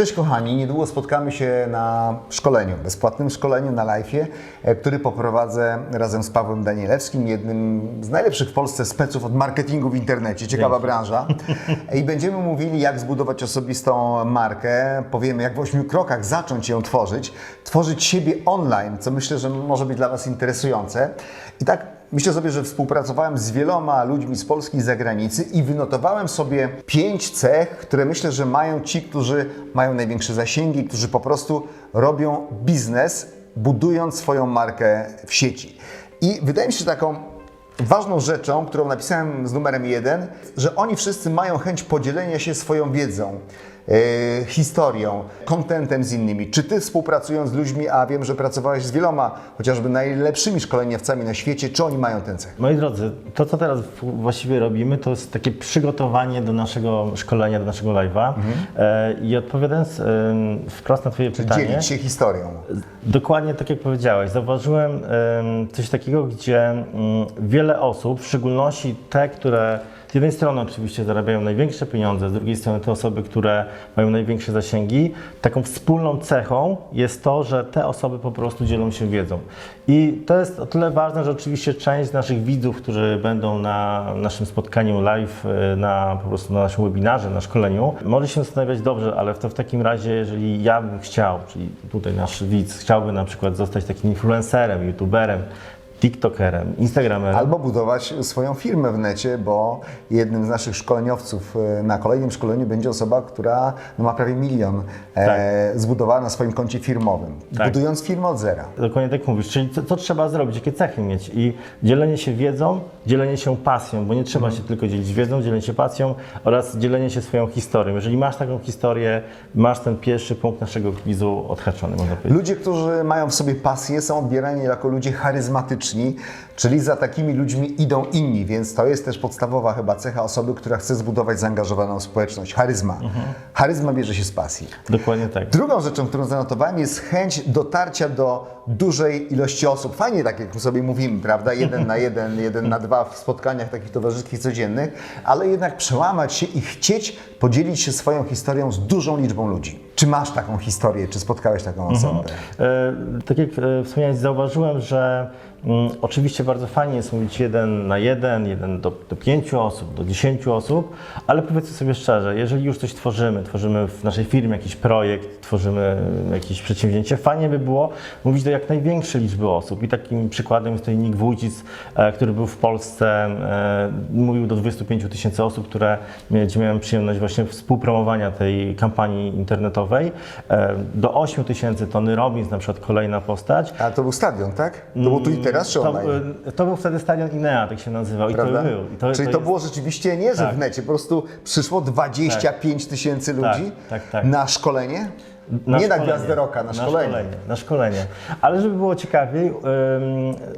Cześć kochani, niedługo spotkamy się na szkoleniu, bezpłatnym szkoleniu na live'ie, e, który poprowadzę razem z Pawłem Danielewskim, jednym z najlepszych w Polsce speców od marketingu w internecie. Ciekawa Dzięki. branża. I będziemy mówili, jak zbudować osobistą markę. Powiemy, jak w ośmiu krokach zacząć ją tworzyć, tworzyć siebie online, co myślę, że może być dla Was interesujące. I tak Myślę sobie, że współpracowałem z wieloma ludźmi z Polski i zagranicy i wynotowałem sobie pięć cech, które myślę, że mają ci, którzy mają największe zasięgi, którzy po prostu robią biznes, budując swoją markę w sieci. I wydaje mi się taką ważną rzeczą, którą napisałem z numerem jeden, że oni wszyscy mają chęć podzielenia się swoją wiedzą, historią, kontentem z innymi. Czy ty współpracując z ludźmi, a wiem, że pracowałeś z wieloma, chociażby najlepszymi szkoleniowcami na świecie, czy oni mają ten cech? Moi drodzy, to co teraz właściwie robimy, to jest takie przygotowanie do naszego szkolenia, do naszego live'a. E, I odpowiadając e, wprost na Twoje pytanie, Dzielić się historią. dokładnie tak jak powiedziałeś, zauważyłem em, coś takiego, gdzie mm, wiele osób, w szczególności te, które z jednej strony oczywiście zarabiają największe pieniądze, z drugiej strony te osoby, które mają największe zasięgi, taką wspólną cechą jest to, że te osoby po prostu dzielą się wiedzą. I to jest o tyle ważne, że oczywiście część naszych widzów, którzy będą na naszym spotkaniu live, e, na po prostu na naszym webinarze, na szkoleniu, może się zastanawiać dobrze, ale to w takim razie, jeżeli ja bym chciał, czyli tutaj nasz widz chciałby na przykład zostać takim influencerem, youtuberem, tiktokerem, instagramerem, Albo budować swoją firmę w necie, bo jednym z naszych szkoleniowców e, na kolejnym szkoleniu będzie osoba, która no, ma prawie milion e, zbudowana na swoim koncie firmowym. Tak. Budując firmę od zera. Dokładnie tak mówisz. Czyli co, co trzeba zrobić, jakie cechy mieć? I dzielenie się wiedzą, dzielenie się pasją, bo nie trzeba się tylko dzielić wiedzą, dzielenie się pasją oraz dzielenie się swoją historią. Jeżeli masz taką historię, masz ten pierwszy punkt naszego quizu odhaczony, można powiedzieć. Ludzie, którzy mają w sobie pasję, są odbierani jako ludzie charyzmatyczni, czyli za takimi ludźmi idą inni, więc to jest też podstawowa chyba cecha osoby, która chce zbudować zaangażowaną społeczność. Charyzma. Charyzma bierze się z pasji. Dokładnie tak. Drugą rzeczą, którą zanotowałem, jest chęć dotarcia do dużej ilości osób. Fajnie, tak jak sobie mówimy, prawda? Jeden na jeden, jeden na dwa w spotkaniach takich towarzyskich codziennych, ale jednak przełamać się i chcieć podzielić się swoją historią z dużą liczbą ludzi. Czy masz taką historię, czy spotkałeś taką osobę? E, tak jak e, wspomniałeś, zauważyłem, że oczywiście bardzo fajnie jest mówić jeden na jeden, jeden do, do pięciu osób, do dziesięciu osób, ale powiedzmy sobie szczerze, jeżeli już coś tworzymy, tworzymy w naszej firmie jakiś projekt, tworzymy jakieś przedsięwzięcie, fajnie by było mówić do jak największej liczby osób. I takim przykładem jest tutaj Nick Wójcic, e, który był w Polsce, e, mówił do 25 tysięcy osób, które gdzie miałem przyjemność właśnie współpromowania tej kampanii internetowej. E, Do 8 tysięcy Tony Robbins, na przykład kolejna postać. A to był stadion, tak? To było tu i teraz, czy To, online? e, to był wtedy stadion Inea, tak się nazywał. I Prawda? to był. I to, Czyli to, jest- było rzeczywiście nie, że Tak. w necie, po prostu przyszło 25 tysięcy ludzi tak, tak. na szkolenie? Na nie na szkolenie. Gwiazdę Roka, na szkolenie. Na szkolenie. Ale żeby było ciekawiej,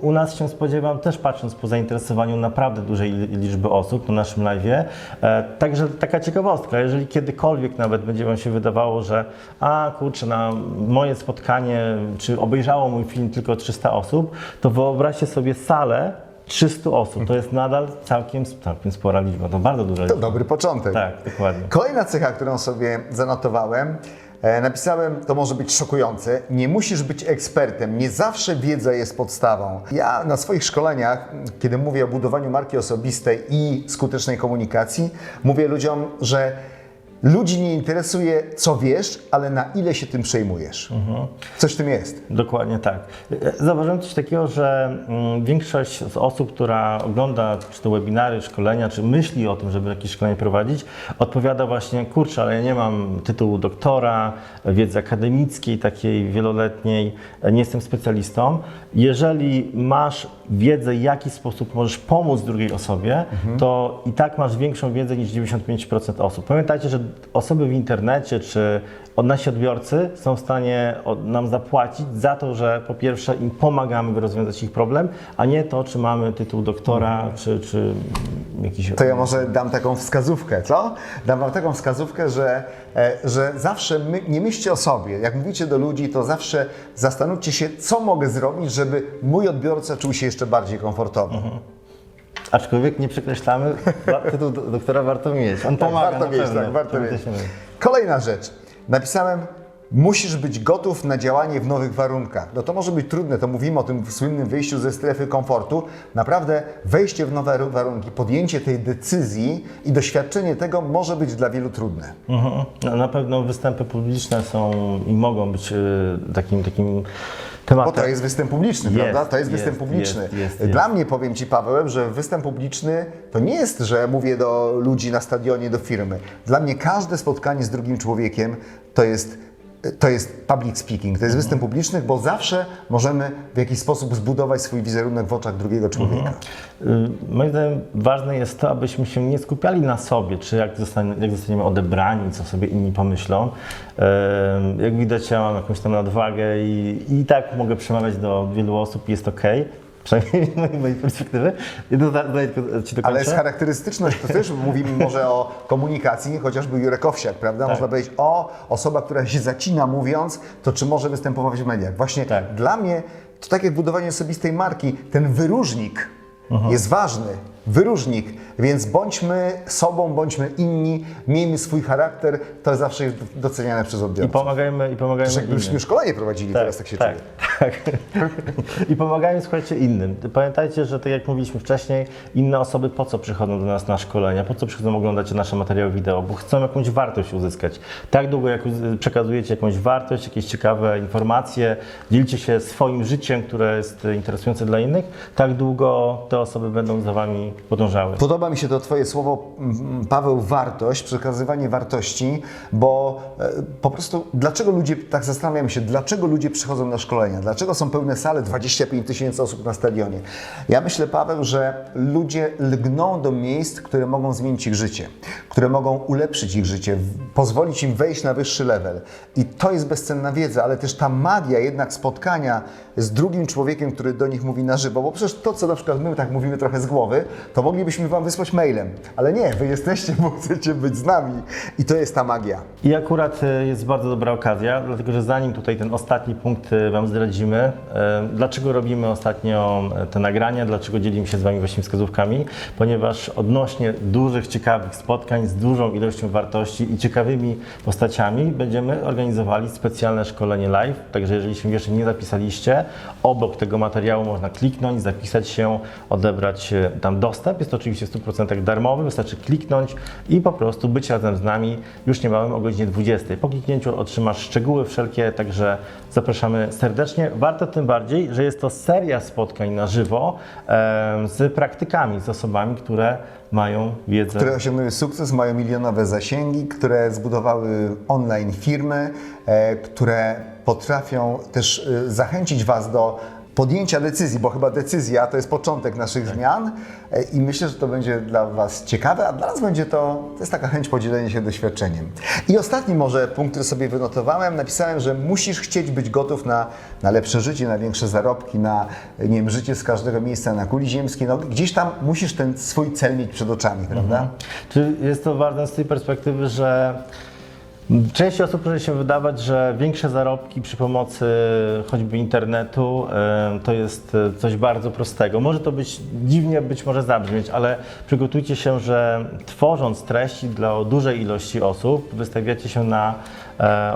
u nas się spodziewam, też patrząc po zainteresowaniu naprawdę dużej li- liczby osób na naszym live'ie. E, także taka ciekawostka, jeżeli kiedykolwiek nawet będzie Wam się wydawało, że a kurczę, na moje spotkanie, czy obejrzało mój film tylko 300 osób, to wyobraźcie sobie salę 300 osób. To jest nadal całkiem, całkiem spora liczba, to bardzo duża To liczba. dobry początek. Tak, dokładnie. Kolejna cecha, którą sobie zanotowałem, napisałem, to może być szokujące, nie musisz być ekspertem, nie zawsze wiedza jest podstawą. Ja na swoich szkoleniach, kiedy mówię o budowaniu marki osobistej i skutecznej komunikacji, mówię ludziom, że ludzi nie interesuje, co wiesz, ale na ile się tym przejmujesz. Coś w tym jest. Dokładnie tak. Zauważyłem coś takiego, że mm, większość z osób, która ogląda czy to webinary, szkolenia, czy myśli o tym, żeby jakieś szkolenie prowadzić, odpowiada właśnie, kurczę, ale ja nie mam tytułu doktora, wiedzy akademickiej, takiej wieloletniej, nie jestem specjalistą. Jeżeli masz wiedzę, w jaki sposób możesz pomóc drugiej osobie, to i tak masz większą wiedzę niż 95% osób. Pamiętajcie, że osoby w internecie czy od nasi odbiorcy są w stanie nam zapłacić za to, że po pierwsze im pomagamy, by rozwiązać ich problem, a nie to, czy mamy tytuł doktora, czy, czy jakiś... To ja może dam taką wskazówkę, co? Dam wam taką wskazówkę, że, e, że zawsze my, nie myślcie o sobie. Jak mówicie do ludzi, to zawsze zastanówcie się, co mogę zrobić, żeby mój odbiorca czuł się jeszcze bardziej komfortowo. Aczkolwiek nie przekreślamy, tytuł do- doktora warto mieć. On pomaga warto na mieć, pewno. tak, warto To mieć. Kolejna rzecz. napisałem Musisz być gotów na działanie w nowych warunkach. No to może być trudne, to mówimy o tym słynnym wyjściu ze strefy komfortu. Naprawdę wejście w nowe warunki, podjęcie tej decyzji i doświadczenie tego może być dla wielu trudne. Mhm. No, na pewno występy publiczne są i mogą być y, takim, takim tematem. Bo to jest występ publiczny, Jest, prawda? To jest, jest, występ publiczny. jest. Dla mnie, powiem Ci Paweł, że występ publiczny to nie jest, że mówię do ludzi na stadionie, do firmy. Dla mnie każde spotkanie z drugim człowiekiem to jest, to jest public speaking, to jest występ publiczny, bo zawsze możemy w jakiś sposób zbudować swój wizerunek w oczach drugiego człowieka. Y, Moim zdaniem ważne jest to, abyśmy się nie skupiali na sobie, czy jak, zostanie, jak zostaniemy odebrani, co sobie inni pomyślą. Ym, Jak widać, ja mam jakąś tam nadwagę i, i tak mogę przemawiać do wielu osób i jest ok. Przynajmniej z mojej, perspektywy. Tylko Ci dokończę. Ale jest charakterystyczność, to też mówimy może o komunikacji, chociażby Jurek Owsiak, prawda? Można powiedzieć, o, osoba, która się zacina mówiąc, to czy może występować w mediach? Właśnie Tak. dla mnie to tak jak budowanie osobistej marki, ten wyróżnik jest ważny. Wyróżnik, więc bądźmy sobą, bądźmy inni, miejmy swój charakter, to zawsze jest doceniane przez I odbiorców. pomagajmy, i pomagajmy jakbyśmy innym. szkolenie prowadzili, teraz tak się tak, czuję. tak. I pomagajmy, słuchajcie, innym. Pamiętajcie, że tak jak mówiliśmy wcześniej, inne osoby po co przychodzą do nas na szkolenia, po co przychodzą oglądać nasze materiały wideo, bo chcą jakąś wartość uzyskać. Tak długo, jak przekazujecie jakąś wartość, jakieś ciekawe informacje, dzielicie się swoim życiem, które jest interesujące dla innych, tak długo te osoby będą za Wami podążały. Podoba mi się to Twoje słowo, mm, Paweł, wartość, przekazywanie wartości, bo e, po prostu dlaczego ludzie, tak zastanawiam się, dlaczego ludzie przychodzą na szkolenia? Dlaczego są pełne sale, 25 tysięcy osób na stadionie? Ja myślę, Paweł, że ludzie lgną do miejsc, które mogą zmienić ich życie, które mogą ulepszyć ich życie, pozwolić im wejść na wyższy level. I to jest bezcenna wiedza, ale też ta magia jednak spotkania z drugim człowiekiem, który do nich mówi na żywo, bo przecież to, co na przykład my tak mówimy trochę z głowy, to moglibyśmy Wam wysłać mailem, ale nie, Wy jesteście, bo chcecie być z nami i to jest ta magia. I akurat e, jest bardzo dobra okazja, dlatego że zanim tutaj ten ostatni punkt e, Wam zdradzimy, e, dlaczego robimy ostatnio te nagrania, dlaczego dzielimy się z Wami właśnie wskazówkami, ponieważ odnośnie dużych, ciekawych spotkań z dużą ilością wartości i ciekawymi postaciami będziemy organizowali specjalne szkolenie live, także jeżeli się jeszcze nie zapisaliście, obok tego materiału można kliknąć, zapisać się, odebrać tam dostęp. Jest to oczywiście w 100% darmowy, wystarczy kliknąć i po prostu być razem z nami już niebawem o godzinie 20. Po kliknięciu otrzymasz szczegóły wszelkie, także zapraszamy serdecznie. Warto tym bardziej, że jest to seria spotkań na żywo z praktykami, z osobami, które mają wiedzę. Które osiągnęły sukces, mają milionowe zasięgi, które zbudowały online firmy, e, które potrafią też e, zachęcić Was do podjęcia decyzji, bo chyba decyzja to jest początek naszych zmian e, i myślę, że to będzie dla Was ciekawe, a dla nas będzie to, to jest taka chęć podzielenia się doświadczeniem. I ostatni może punkt, który sobie wynotowałem, napisałem, że musisz chcieć być gotów na, na lepsze życie, na większe zarobki, na nie wiem, życie z każdego miejsca na kuli ziemskiej. No, gdzieś tam musisz ten swój cel mieć przed oczami, prawda? Czy jest to ważne z tej perspektywy, że części osób może się wydawać, że większe zarobki przy pomocy choćby internetu to jest e, coś bardzo prostego. Może to być dziwnie być może zabrzmieć, ale przygotujcie się, że tworząc treści dla dużej ilości osób, wystawiacie się na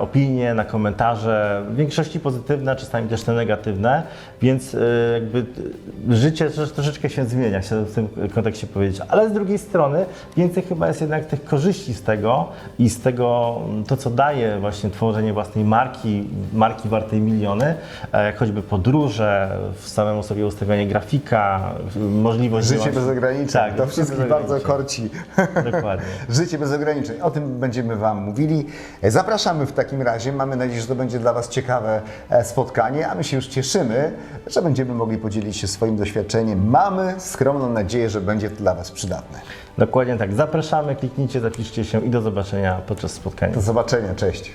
opinie, na komentarze, w większości pozytywne, czasami też te negatywne, więc e, jakby e, życie trosz- troszeczkę się zmienia, chcę w tym kontekście powiedzieć. Ale z drugiej strony więcej chyba jest jednak tych korzyści z tego i z tego, m, to co daje właśnie tworzenie własnej marki, marki wartej miliony, e, jak choćby podróże, w samemu sobie ustawianie grafika, możliwość... Życie bez ograniczeń. Tak, to wszystkich bardzo korci. Dokładnie. Życie bez ograniczeń. O tym będziemy Wam mówili. E, Zapraszamy w takim razie. Mamy nadzieję, że to będzie dla Was ciekawe e, spotkanie, a my się już cieszymy, że będziemy mogli podzielić się swoim doświadczeniem. Mamy skromną nadzieję, że będzie to dla Was przydatne. Dokładnie tak. Zapraszamy, kliknijcie, zapiszcie się i do zobaczenia podczas spotkania. Do zobaczenia. Cześć.